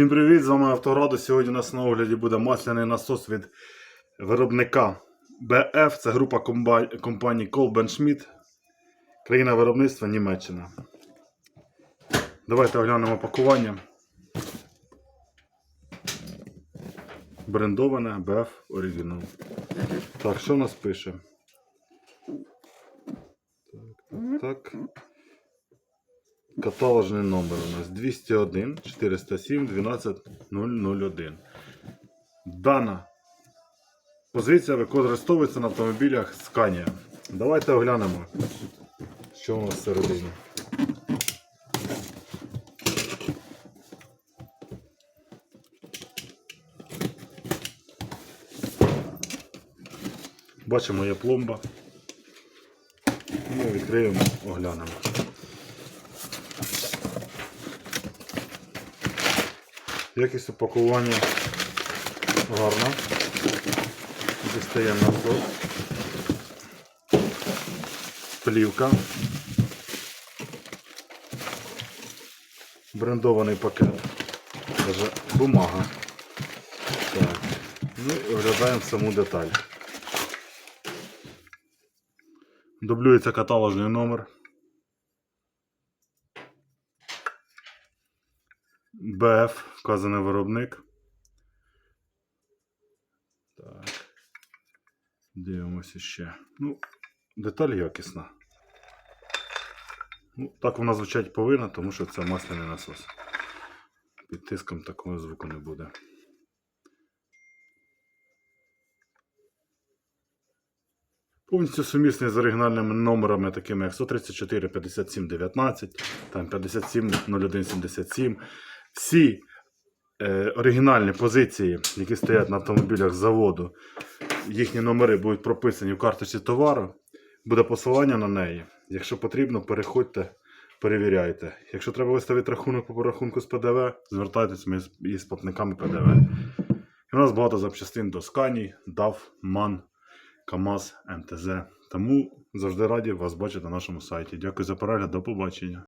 Всім привіт! З вами Автораду. Сьогодні у нас на огляді буде масляний насос від виробника BF. Це група комба- компаній Schmidt. Країна виробництва Німеччина. Давайте оглянемо пакування. Брендоване BF Original. Так, що нас пише? Так, так, так. Каталожний номер у нас 201 407 12 001. Дана позиція використовується на автомобілях Scania. Давайте оглянемо, що у нас всередині. Бачимо, є пломба. Ми відкриємо, оглянемо. Якість упакування гарна. Дістає насос. Плівка. Брендований пакет. Даже бумага. Так. Ну і оглядаємо саму деталь. Дублюється каталожний номер. БФ, вказаний виробник. Так. Дивимося ще. Ну, деталь якісна. Ну, так вона звучать повинна, тому що це масляний насос. Під тиском такого звуку не буде. Повністю сумісний з оригінальними номерами, такими як 134 57 19, там 57 01 77. Всі е, оригінальні позиції, які стоять на автомобілях заводу, їхні номери будуть прописані в карточці товару. Буде посилання на неї. Якщо потрібно, переходьте, перевіряйте. Якщо треба виставити рахунок по рахунку з ПДВ, звертайтеся ми із платниками ПДВ. І у нас багато запчастин до Скані, DAF, MAN, КАМАЗ, МТЗ. Тому завжди раді вас бачити на нашому сайті. Дякую за перегляд, до побачення.